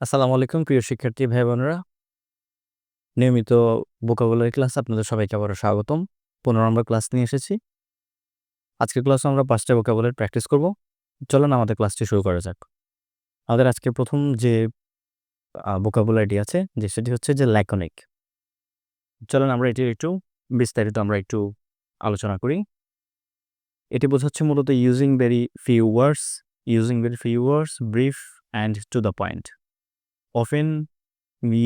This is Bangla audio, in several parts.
আসসালামু আলাইকুম, প্রিয় শিক্ষার্থী ভাই বোনেরা নিয়মিত ভোকাবুলারি ক্লাস আপনাদের সবাইকে আবারও স্বাগতম। পনেরো আমরা ক্লাস নিয়ে এসেছি। আজকের ক্লাসে আমরা পাঁচটা ভোকাবুলারি প্র্যাকটিস করব। চলুন আমাদের ক্লাসটি শুরু করা যাক। আমাদের আজকে প্রথম যে ভোকাবুলারিটি আছে, যে সেটি হচ্ছে যে ল্যাকনিক। চলুন আমরা এটি একটু বিস্তারিত আমরা একটু আলোচনা করি। এটি বোঝাচ্ছে মূলত using very few words using very few words brief and to the point often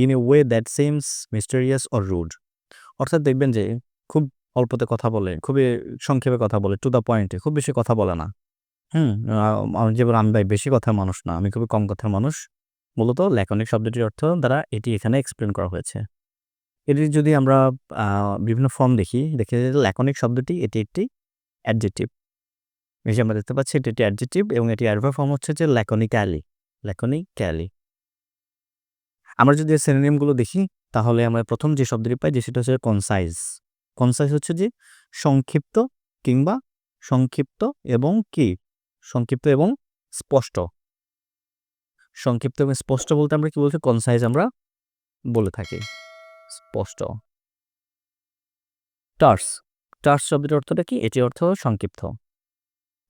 in a way that seems mysterious or rude অর্থাৎ দেখবেন যে, খুব অল্পতে কথা বলে, খুবই সংক্ষেপে কথা বলে টু দ্য পয়েন্টে খুব বেশি কথা বলে না। হুম? যেমন আমি ভাই বেশি কথার মানুষ না, আমি খুবই কম কথার মানুষ। মূলত ল্যাকনিক শব্দটির অর্থ দ্বারা এটি এখানে এক্সপ্লেন করা হয়েছে। এটি যদি আমরা বিভিন্ন ফর্ম দেখি দেখি ল্যাকনিক শব্দটি এটি একটি অ্যাডজেটিভ এই যে আমরা দেখতে পাচ্ছি, এটি একটি অ্যাডজেটিভ এবং এটি অ্যাডভার ফর্ম হচ্ছে যে ল্যাকনিক্যালি ল্যাকনিক্যালি আমরা যদি সিনোনিমগুলো দেখি, তাহলে আমরা প্রথম যে শব্দটি পাই যে সেটা হচ্ছে কনসাইজ কনসাইজ হচ্ছে যে সংক্ষিপ্ত কিংবা সংক্ষিপ্ত এবং কি? সংক্ষিপ্ত এবং স্পষ্ট। সংক্ষিপ্ত এবং স্পষ্ট বলতে আমরা কি বলছি? কনসাইজ আমরা বলে থাকি। স্পষ্ট। টার্স টার্স শব্দের অর্থটা কি? এটি অর্থ সংক্ষিপ্ত।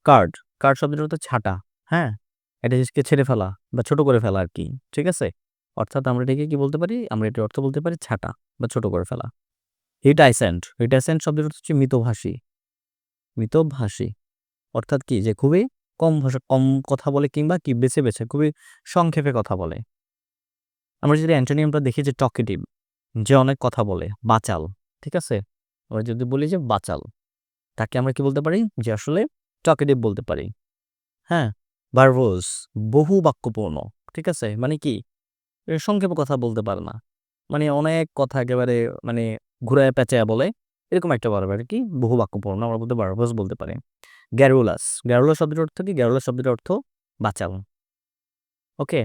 কার্ড কার্ড শব্দের অর্থ ছাটা। হ্যাঁ? এটা জিনিসকে ছেড়ে ফেলা বা ছোট করে ফেলা আর কি। ঠিক আছে? অর্থাৎ আমরা এটাকে কি বলতে পারি? আমরা এটার অর্থ বলতে পারি ছাটা বা ছোট করে ফেলা। হিটাইসেন্ট হিটাইসেন্ট শব্দের অর্থ হচ্ছে মৃতভাষী। মৃতভাষী অর্থাৎ কি? যে খুবই কম ভাষা, কম কথা বলে কিংবা কি বেছে বেছে, খুবই সংক্ষেপে কথা বলে। আমরা যদি অ্যান্টোনিয়ামটা দেখি যে টকেটিভ, যে অনেক কথা বলে, বাচাল, ঠিক আছে? আমরা যদি বলি যে বাচাল, তাকে আমরা কি বলতে পারি? যে আসলে টকেটিভ বলতে পারি। হ্যাঁ? বার্ভোস বহু বাক্যপূর্ণ, ঠিক আছে? মানে কি? সংক্ষেপে কথা বলতে পারে না। মানে অনেক কথা একেবারে মানে ঘুরায় পেঁচায় বলে। এরকম একটা বারবার আর কি, বহু বাক্যপূর্ণ আমরা বলতে বারবাস বলতে পারি। গ্যারুলাস গ্যারুলাস শব্দের অর্থ কি? গ্যারুলাস শব্দের অর্থ বাঁচাল ওকে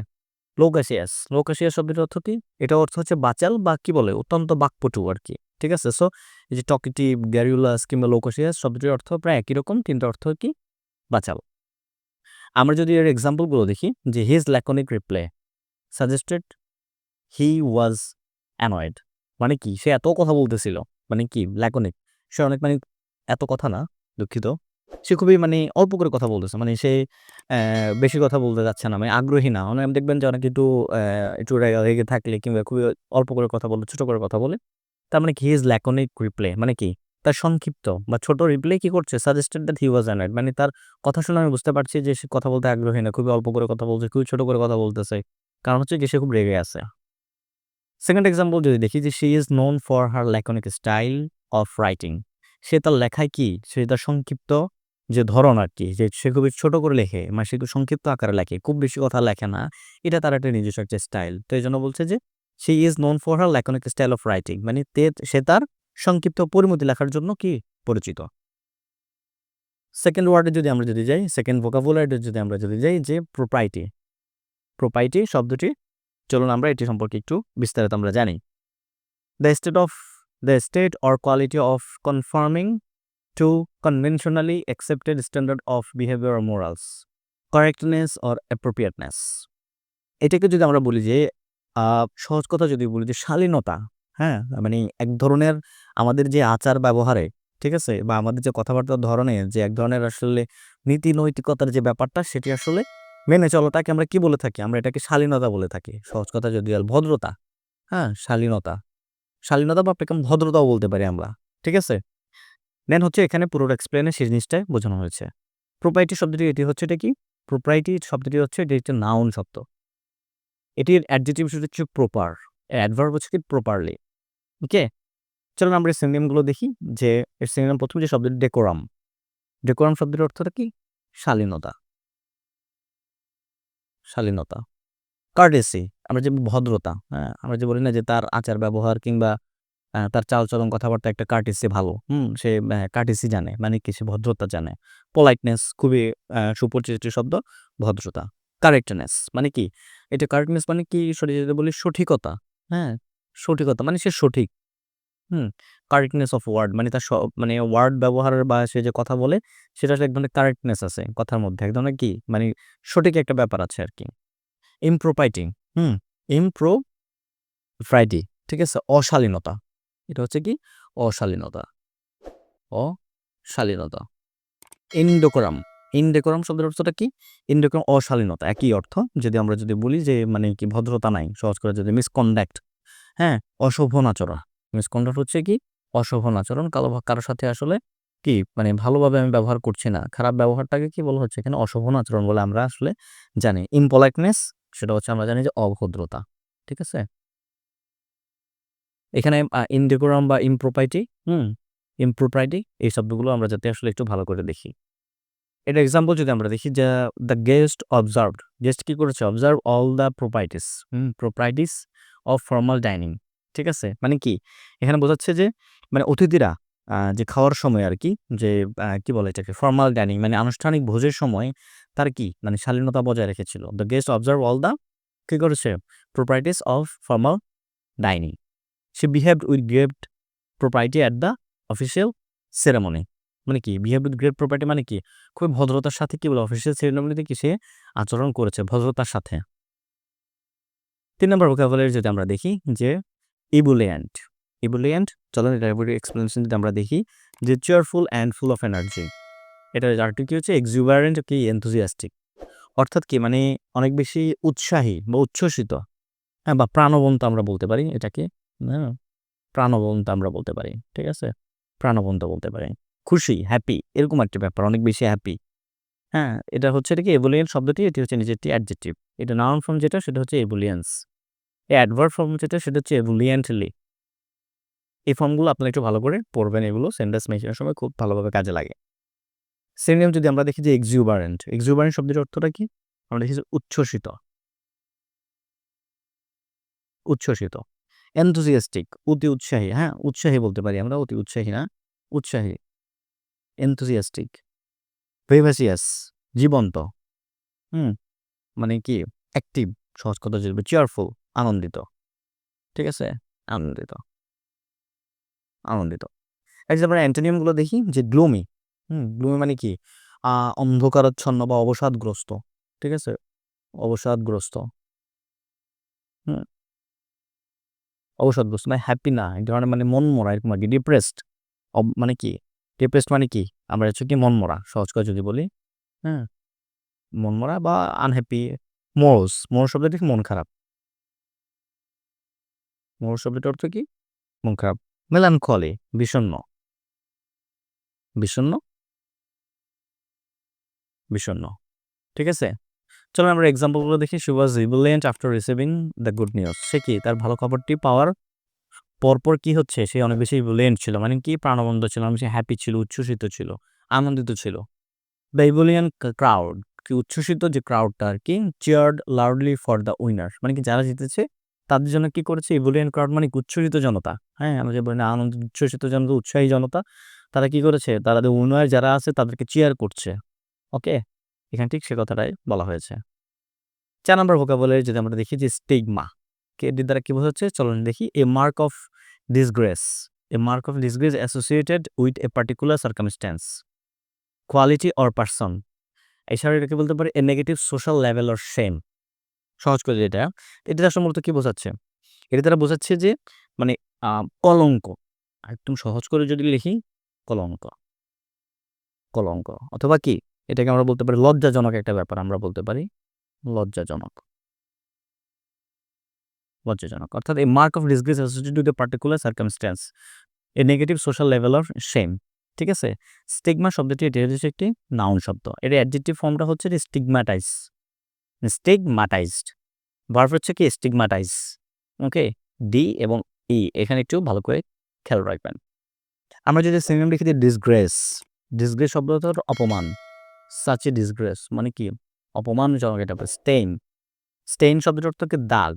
লোকাশিয়াস লোকাশিয়াস শব্দের অর্থ কি? এটা অর্থ হচ্ছে বাঁচাল বা কি বলে? অত্যন্ত বাকপটু আর কি, ঠিক আছে? সো এই যে টকিটিভ, গ্যারুলাস কিংবা লোকাশিয়াস শব্দটির অর্থ প্রায় একই রকম কিন্তু অর্থ কি? বাঁচাল। আমরা যদি এর এক্সাম্পলগুলো দেখি, যে his laconic reply suggested he was annoyed মানে কি? সে এত কথা বলতেছিল। মানে কি? ল্যাকনিক সে অনেক মানে এত কথা না, দুঃখিত। সে খুবই মানে অল্প করে কথা বলতেছে। মানে সে বেশি কথা বলতে যাচ্ছে না। মানে আগ্রহী না। অনেক দেখবেন যে অনেক একটু একটু রেগে থাকলে কিংবা খুবই অল্প করে কথা বলে, ছোট করে কথা বলে, তার মানে কি? হিজ ল্যাকনিক রিপ্লে মানে কি? তার সংক্ষিপ্ত বা ছোট রিপ্লে কি করছে? Suggested that he was annoyed মানে তার কথা শুনে আমি বুঝতে পারছি যে সে কথা বলতে আগ্রহী না। খুবই অল্প করে কথা বলছে, খুবই ছোট করে কথা বলতেছে। কারণ হচ্ছে কি সে খুব রেগে আছে। সেকেন্ড এক্সাম্পল যদি দেখি যে she is known for her laconic style of writing সে তার লেখায় কি? সে তার সংক্ষিপ্ত যে ধরন আর কি, যে সে খুবই ছোট করে লেখে মানে সে সংক্ষিপ্ত আকারে লেখে, খুব বেশি কথা লেখে না, এটা তার একটা নিজস্ব একটা স্টাইল তো এই জন্য বলছে যে she is known for her laconic style of writing মানে তে, সে তার সংক্ষিপ্ত পরিমতি লেখার জন্য কি? পরিচিত। সেকেন্ড ওয়ার্ডে যদি আমরা যদি যাই সেকেন্ড ভোকাবুলারিতে যদি আমরা যদি যাই যে প্রোপাইটি প্রোপাইটি শব্দটি। চলুন আমরা এটি সম্পর্কে একটু বিস্তারিত আমরা জানি। The state of the state or quality of conforming to conventionally accepted standard of behaviour morals correctness or appropriateness এটাকে যদি আমরা বলি যে সহজ কথা যদি বলি যে, শালীনতা হ্যাঁ? মানে এক ধরনের আমাদের যে আচার ব্যবহারে, ঠিক আছে? বা আমাদের যে কথাবার্তার ধরনের যে এক ধরনের আসলে নীতি নৈতিকতার যে ব্যাপারটা, সেটি আসলে মেনে চলাটাকে আমরা কি বলে থাকি? আমরা এটাকে শালীনতা বলে থাকি। সহজ কথা যদি ভদ্রতা। হ্যাঁ শালীনতা। শালীনতা বা আপনাকে ভদ্রতাও বলতে পারি আমরা। ঠিক আছে? দেন হচ্ছে এখানে পুরো এক্সপ্লেনে সেই জিনিসটাই বোঝানো হয়েছে। প্রোপাইটি শব্দটি, এটি হচ্ছে এটা কি? প্রোপ্রাইটি শব্দটি হচ্ছে এটি হচ্ছে নাউন শব্দ। এটির অ্যাডজেটিভ হচ্ছে প্রপার অ্যাডভার্ব হচ্ছে কি? প্রপারলি ওকে চলুন আমরা সিনেমগুলো দেখি, যে এর সিনেম প্রথম যে শব্দটি ডেকোরাম ডেকোরাম শব্দের অর্থটা কি? শালীনতা। শালীনতা। কার্ডেসি আমরা যে ভদ্রতা হ্যাঁ আমরা যে বলি না যে তার আচার ব্যবহার কিংবা তার চালচলন কথাবার্তা একটা কার্টেসি ভালো, হুম, সে কার্টেসি জানে মানে কি সে ভদ্রতা জানে। পোলাইটনেস খুবই সুপরিচিত শব্দ, ভদ্রতা। কারেক্টনেস মানে কি? এটা কারেক্টনেস মানে কি? সরি, যদি বলি সঠিকতা হ্যাঁ সঠিকতা মানে সে সঠিক, হুম কারেক্টনেস অফ ওয়ার্ড মানে তার মানে ওয়ার্ড ব্যবহারের বা সে যে কথা বলে, সেটা এক ধরনের কারেক্টনেস আছে কথার মধ্যে। এক ধরনের কি? মানে সঠিক একটা ব্যাপার আছে আর কি। ইমপ্রোপাইটিং হুম? ইমপ্রো ফ্রাইডি ঠিক আছে? অশালীনতা। এটা হচ্ছে কি? অশালীনতা। অশালীনতা। ইনডোকরাম ইনডেকোরাম শব্দের অর্থটা কি? ইনডেকোরাম অশালীনতা, একই অর্থ। যদি আমরা যদি বলি যে মানে কি ভদ্রতা নাই, সহজ করে যদি মিসকন্ডাক্ট হ্যাঁ? অশোভন আচরণ মিসকন্ডাক্ট হচ্ছে কি? অশোভন আচরণ। কালো কারোর সাথে আসলে কি মানে ভালোভাবে আমি ব্যবহার করছি না। খারাপ ব্যবহারটাকে কি বলা হচ্ছে? এখানে অশোভন আচরণ বলে আমরা আসলে জানি। ইমপোলাইটনেস সেটা হচ্ছে আমরা জানি যে অভদ্রতা। ঠিক আছে? এখানে ইনডেকোরাম বা ইমপ্রোপাইটি হুম ইমপ্রোপাইটি এই শব্দগুলো আমরা যাতে আসলে একটু ভালো করে দেখি। এটা এক্সাম্পল যদি আমরা দেখি, যে দ্য গেস্ট অবজার্ভড গেস্ট কি করেছে? Observe all the proprieties hmm proprieties of formal dining ঠিক আছে? মানে কি? এখানে বোঝাচ্ছে যে মানে অতিথিরা যে খাওয়ার সময় আর কি যে কি বলে এটাকে? ফর্মাল ডাইনিং মানে আনুষ্ঠানিক ভোজের সময় তার কি? মানে শালীনতা বজায় রেখেছিল। The guest observe all the কি করেছে? Proprieties of formal dining say behaved with great propriety at the official ceremony মানে কি? বিহেভ উইথ গ্রেট প্রপার্টি মানে কি? খুবই ভদ্রতার সাথে কি বলে? অফিসিয়াল সেরেমনিতে কি সে আচরণ করেছে? ভদ্রতার সাথে। তিন নম্বর ভোকাবুলারি যদি আমরা দেখি, যে ইবুলিয়েন্ট ইবুলিয়েন্ট চলেন এটা এক্সপ্লেনেশন যদি আমরা দেখি যে cheerful and full of energy এটা আরেকটি কী হচ্ছে? এক্সিউবারেন্ট কি? এনথুজিয়াস্টিক অর্থাৎ কি? মানে অনেক বেশি উৎসাহী বা উচ্ছ্বসিত। হ্যাঁ বা প্রাণবন্ত আমরা বলতে পারি এটাকে। হ্যাঁ প্রাণবন্ত আমরা বলতে পারি, ঠিক আছে? প্রাণবন্ত বলতে পারি। খুশি হ্যাপি এরকম একটা ব্যাপার, অনেক বেশি হ্যাপি হ্যাঁ এটা হচ্ছে এটা কি? এবুলিয়েন্ট শব্দটি, এটি হচ্ছে নিজেরটি অ্যাডজেক্টিভ এটা নাউন ফর্ম যেটা, সেটা হচ্ছে এবুলিয়েন্স এই অ্যাডভার্ব ফর্ম যেটা, সেটা হচ্ছে এবুলিয়েন্টলি এই ফর্মগুলো আপনারা একটু ভালো করে পড়বেন, এগুলো সেন্টেন্স মেশিনের সময় খুব ভালোভাবে কাজে লাগে। সেম যদি আমরা দেখি যে এক্সিউবারেন্ট এক্সিউবারেন্ট শব্দের অর্থটা কি? আমরা দেখি যে উচ্ছ্বসিত। উচ্ছ্বসিত। এনথুজিয়াস্টিক অতি উৎসাহী হ্যাঁ? উৎসাহী বলতে পারি আমরা, অতি উৎসাহী না? উৎসাহী। এনথুজিয়াস্টিক ভিভাসিয়াস জীবন্ত। হুম? মানে কি? অ্যাক্টিভ সহজ কথা চেয়ারফুল আনন্দিত। ঠিক আছে? আনন্দিত। আনন্দিত। এক আমরা অ্যান্টোনিয়ামগুলো দেখি, যে গ্লোমি, হুম, গ্লোমি মানে কি? অন্ধকারাচ্ছন্ন বা অবসাদগ্রস্ত। ঠিক আছে? অবসাদগ্রস্ত। হুম। অবসাদগ্রস্ত মানে হ্যাপি না, এক ধরনের মানে মন মরা এরকম আর কি ডিপ্রেসড মানে কি? ডিপ্রেসড মানে কি? আমরা হচ্ছে কি মন মরা সহজ করে যদি বলি হ্যাঁ মন মরা বা আনহ্যাপি মোরস মোর শব্দটি মন খারাপ। মোর শব্দটির অর্থ কি? খারাপ মেলানকলি বিষণ্ণ। বিষণ্ণ? বিষণ্ণ। ঠিক আছে? চলো আমরা এক্সাম্পলগুলো দেখি। She was ebullient after receiving the good news. সে কি? তার ভালো খবরটি পাওয়ার পরপর কি হচ্ছে? সে অনেক বেশি রিবুলেন্ট ছিল। মানে কি প্রাণবন্ত ছিল? অনেক বেশি হ্যাপি ছিল, উচ্ছ্বসিত ছিল, আনন্দিত ছিল। দ্য ক্রাউড কি উচ্ছ্বসিত যে ক্রাউডটা আর কি cheered loudly for the winner মানে কি যারা জিতেছে তাদের জন্য কি করেছে? ইবুলিয়ান ক্রাউড মানে উচ্ছ্বসিত জনতা। হ্যাঁ আমরা যে বলি না, আনন্দ, উচ্ছ্বসিত জনতা, উৎসাহী জনতা, তারা কি করেছে? তারা উইনার যারা আছে তাদেরকে চেয়ার করছে। ওকে এখানে ঠিক সে কথাটাই বলা হয়েছে। চার নম্বর ভোকাবুলারি যদি আমরা দেখি যে স্টিগমা কে এটির দ্বারা কি বোঝাচ্ছে? চলুন দেখি। A mark of disgrace a mark of disgrace associated with a particular circumstance quality or person এছাড়া এটাকে বলতে পারে এ নেগেটিভ সোশ্যাল লেভেল অর সেম সহজ করে এটা। এটা আসলে মূলত কি বোঝাচ্ছে? এটা দ্বারা বোঝাচ্ছে যে মানে কলঙ্ক। একদম সহজ করে যদি লিখি, কলঙ্ক। কলঙ্ক। অথবা কি? এটাকে আমরা বলতে পারি লজ্জাজনক একটা ব্যাপার আমরা বলতে পারি। লজ্জাজনক। লজ্জাজনক। অর্থাৎ এই mark of disgrace associated with a particular circumstance a negative social level of shame ঠিক আছে? স্টিগমা শব্দটি, এটি হচ্ছে একটি নাউন শব্দ। এর অ্যাডজেক্টিভ ফর্মটা হচ্ছে স্টিগমাটাইজ স্টিগমাটাইজড ভার্ব হচ্ছে কি স্টিগমাটাইজ ওকে ডি এবং ই এখানে একটু ভালো করে খেয়াল রাখবেন। আমরা যদি সিনেম লিখে দিই ডিসগ্রেস ডিসগ্রেস শব্দটা অপমান। সাচ এ ডিসগ্রেস মানে কি? অপমানজনক এটা স্টেইন স্টেইন শব্দটার অর্থ কি দাগ।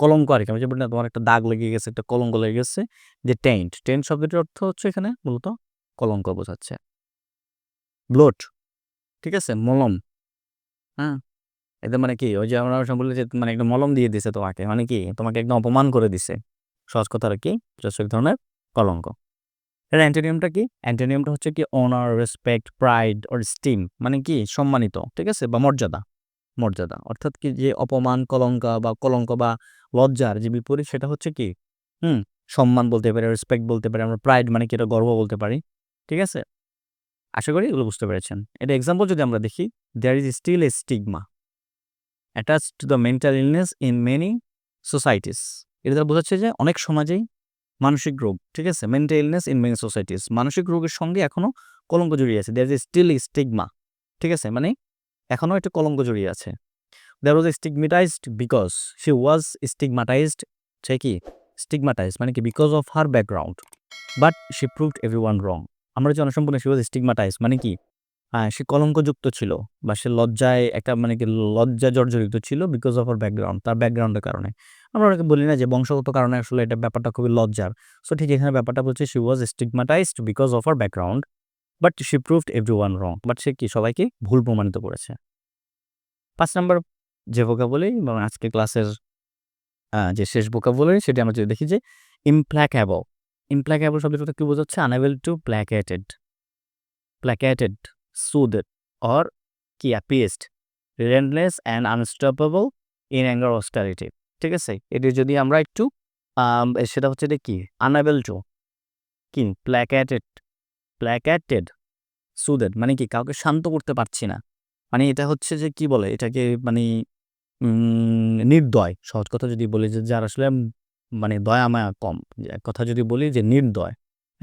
কলঙ্ক আর কি, আমি যে বলি না, তোমার একটা দাগ লেগে গেছে, একটা কলঙ্ক লেগে গেছে, যে টেন্ট টেন্ট শব্দটির অর্থ হচ্ছে এখানে মূলত কলঙ্ক বোঝাচ্ছে। ব্লোট ঠিক আছে? মলম হ্যাঁ? এটা মানে কি, ওই যে আমরা বলি যে মানে একটা মলম দিয়ে দিছে তোমাকে মানে কি, তোমাকে একদম অপমান করে দিছে। সহজ কথা আর কি জাস্ট এক ধরনের কলঙ্ক। এর অ্যান্টোনিয়ামটা কি? অ্যান্টোনিয়ামটা হচ্ছে কি honour respect pride or esteem মানে কি, সম্মানিত, ঠিক আছে? বা মর্যাদা মর্যাদা। অর্থাৎ কি যে অপমান, কলঙ্কা বা কলঙ্ক বা লজ্জার যে বিপরীত সেটা হচ্ছে কি, হুম, সম্মান বলতে পারি রেসপেক্ট বলতে পারি, আমরা প্রাইড মানে কি, এটা গর্ব বলতে পারি, ঠিক আছে? আশা করি এগুলো বুঝতে পেরেছেন। এটা এক্সাম্পল যদি আমরা দেখি there is still a stigma attach to the mental illness in many societies এটা দ্বারা বোঝাচ্ছে যে অনেক সমাজেই মানসিক রোগ, ঠিক আছে? Mental illness in many societies মানসিক রোগের সঙ্গে এখনও কলঙ্ক জড়িয়ে আছে। দেয়ার ইজ স্টিল স্টিগমা ঠিক আছে? মানে এখনও একটা কলঙ্ক জড়িয়ে আছে। There was stigmatized because she was stigmatized সে কি? স্টিগমাটাইজড মানে কি? Because of her background but she proved everyone wrong আমরা যে অনসম্পূর্ণ শি ওয়াজ স্টিগমাটাইজ মানে কি? হ্যাঁ সে কলঙ্কযুক্ত ছিল বা সে লজ্জায় একটা মানে কি লজ্জা জর্জরিত ছিল বিকজ অফ আর ব্যাকগ্রাউন্ড তার ব্যাকগ্রাউন্ডের কারণে। আমরা অনেকে বলি না যে বংশগত কারণে আসলে এটা ব্যাপারটা খুবই লজ্জার। সো ঠিক এখানে ব্যাপারটা বলছে she was stigmatized because of her background but she proved everyone wrong but সে কি সবাইকে ভুল প্রমাণিত করেছে। পাঁচ নাম্বার যে ভোকাবলি এবং আজকে ক্লাসের যে শেষ ভোকাবলি সেটি আমরা যদি দেখি যে ইমপ্ল্যাকেবল ইমপ্ল্যাকেবল শব্দটা কি বোঝাচ্ছে? Unable to placated placated soothed or কি appeased relentless and unstoppable in anger austerity ঠিক আছে? এটি যদি আমরা একটু সেটা হচ্ছে এটা কি? আনএবল টু কি? প্ল্যাকেটেড প্ল্যাকেটেড সুদেড মানে কি? কাউকে শান্ত করতে পারছি না। মানে এটা হচ্ছে যে কি বলে? এটাকে মানে নির্দয়। সহজ কথা যদি বলি যে যার আসলে মানে দয়া মায়া কম। এক কথা যদি বলি যে নির্দয়।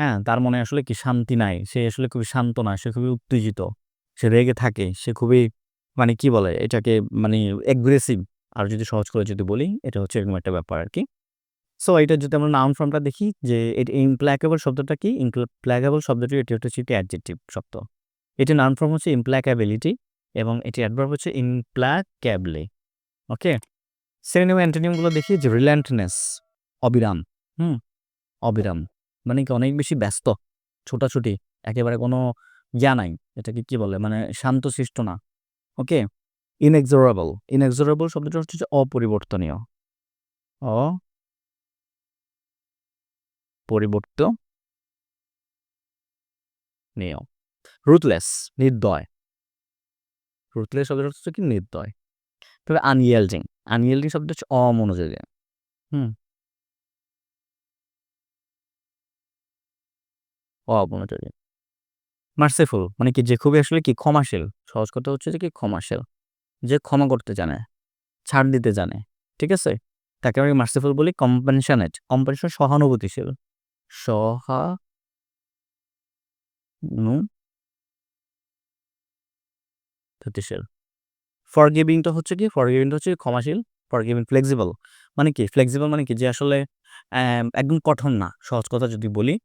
হ্যাঁ তার মনে আসলে কি শান্তি নাই। সে আসলে খুবই শান্ত না, সে খুবই উত্তেজিত। সে রেগে থাকে, সে খুবই মানে কি বলে, এটাকে মানে অ্যাগ্রেসিভ আর যদি সহজ করে যদি বলি, এটা হচ্ছে এরকম একটা ব্যাপার আর কি সো এটা যদি আমরা নাউন ফর্মটা দেখি, যে এটা ইমপ্ল্যাকেবল শব্দটা কি? ইমপ্ল্যাকেবল শব্দটি, এটি হচ্ছে একটি অ্যাডজেক্টিভ শব্দ। এটি নাউন ফর্ম হচ্ছে ইমপ্ল্যাকেবিলিটি এবং এটি অ্যাডভার্ব হচ্ছে ইমপ্ল্যাকেবলি ওকে সিনোনিম অ্যান্টোনিমগুলো দেখি, যে রিল্যান্টনেস অবিরাম। হুম? অবিরাম। মানে কি অনেক বেশি ব্যস্ত, ছোটাছুটি, একেবারে কোনো ইয়া নাই, এটাকে কি বলে? মানে শান্তশিষ্ট না, ওকে? ইনএক্সোরেবল ইনএক্সোরেবল শব্দটা হচ্ছে অপরিবর্তনীয়। অ পরিবর্তনীয় রুথলেস নির্দয় রুথলেস শব্দটা হচ্ছে কি? নির্দয়। তবে আনইয়েল্ডিং আনইয়েল্ডিং শব্দটা হচ্ছে অমনোযোগী। হুম। অমনোযোগী মার্সিফুল মানে কি? যে খুবই আসলে কি? ক্ষমাশীল। সহজ কথা হচ্ছে যে কি? ক্ষমাশীল। যে ক্ষমা করতে জানে, ছাড় দিতে জানে। ঠিক আছে? তাকে আমি মার্সিফুল বলি? কম্পেনশনেট কম্পেনশন সহানুভূতিশীল। সহা সহানুভূতিশীল। ফরগিভিংটা হচ্ছে কি? ফরগিভিংটা হচ্ছে ক্ষমাশীল। ফরগিভিং ফ্লেক্সিবল মানে কি? ফ্লেক্সিবল মানে কি? যে আসলে একদম কঠোর না। সহজ কথা যদি বলি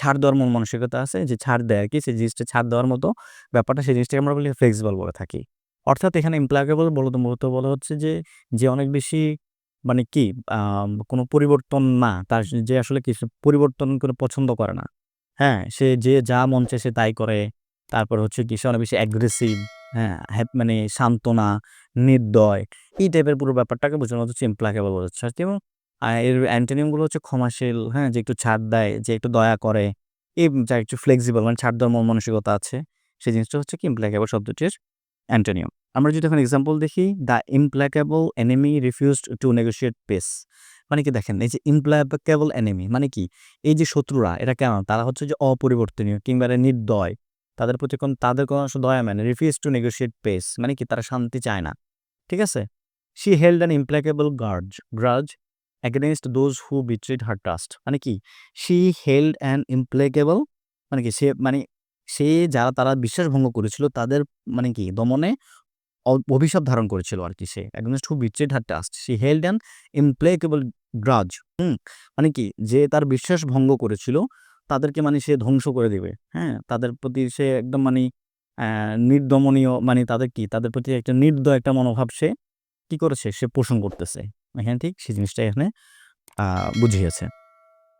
ছাড় দেওয়ার মন মানসিকতা আছে, যে ছাড় দেয় কি, সেই জিনিসটা ছাড় দেওয়ার মতো ব্যাপারটা সেই জিনিসটাকে আমরা বলি ফ্লেক্সিবল বলে থাকি। অর্থাৎ এখানে ইমপ্লাকেবল বলতে মূলত বলা হচ্ছে যে যে অনেক বেশি মানে কি কোনো পরিবর্তন না, তার যে আসলে কি পরিবর্তন কোনো পছন্দ করে না। হ্যাঁ সে যে যা মন চায় সে তাই করে। তারপর হচ্ছে কি, সে অনেক বেশি অ্যাগ্রেসিভ হ্যাঁ মানে সান্ত্বনা নির্দয়, এই টাইপের পুরো ব্যাপারটাকে বোঝানো হচ্ছে ইমপ্লাকেবল বোঝাচ্ছে এবং আহ, এর অ্যান্টোনিমগুলো হচ্ছে ক্ষমাশীল হ্যাঁ? যে একটু ছাড় দেয় যে একটু দয়া করে এই যা একটু ফ্লেক্সিবল মানে ছাড় দেওয়ার মন মানসিকতা আছে সেই জিনিসটা হচ্ছে কি ইমপ্লাকেবল শব্দটির অ্যান্টোনিয়াম আমরা যদি এখন এক্সাম্পল দেখি the implacable enemy refused to negotiate peace মানে কি দেখেন এই যে ইমপ্লাকেবল এনিমি মানে কি? এই যে শত্রুরা এরা কেন? তারা হচ্ছে যে অপরিবর্তনীয় কিংবা এরা নির্দয়। তাদের প্রতি কোন তাদের কোনো দয়া মানে রিফিউজ টু নেগোশিয়েট পেস মানে কি? তারা শান্তি চায় না। ঠিক আছে? She held an implacable grudge grudge against those who betrayed her trust মানে কি? শি হেল্ড অ্যান্ড ইমপ্লেকেবল মানে কি? সে মানে সে যারা তারা বিশ্বাস ভঙ্গ করেছিল, তাদের মানে কি? দমনে অভিশাপ ধারণ করেছিল আর কি সে against who betrayed her trust she held and implacable grudge হুম? মানে কি? যে তার বিশ্বাস ভঙ্গ করেছিল, তাদেরকে মানে সে ধ্বংস করে দেবে হ্যাঁ? তাদের প্রতি সে একদম মানে নির্দমনীয় মানে তাদের কি? তাদের প্রতি একটা নির্দয় একটা মনোভাব সে কি করেছে? সে পোষণ করতেছে। এখানে ঠিক সেই জিনিসটা এখানে বুঝিয়েছে।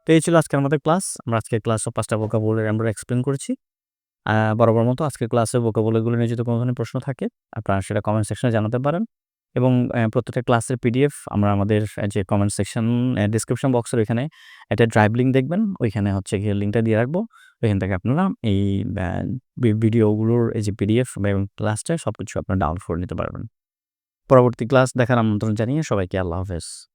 তো এই ছিল আজকের আমাদের ক্লাস। আমরা আজকের ক্লাস পাঁচটা বোকা ভোকাবুলারি আমরা এক্সপ্লেন করেছি। বরাবর মতো আজকের ক্লাসে ভোকাবুলারিগুলো নিয়ে যদি কোনো ধরনের প্রশ্ন থাকে, আপনারা সেটা কমেন্ট সেকশনে জানাতে পারেন। এবং প্রত্যেকটা ক্লাসের পিডিএফ আমরা আমাদের যে কমেন্ট সেকশন ডিসক্রিপশন বক্সের ওইখানে একটা ড্রাইভ লিঙ্ক দেখবেন। ওইখানে হচ্ছে গিয়ে লিঙ্কটা দিয়ে রাখব। ওইখান থেকে আপনারা এই ভিডিওগুলোর এই যে পিডিএফ এবং ক্লাসটা সব কিছু আপনারা ডাউনলোড করে নিতে পারবেন। পরবর্তী ক্লাস দেখার আমন্ত্রণ জানিয়ে সবাইকে আল্লাহ হাফেজ।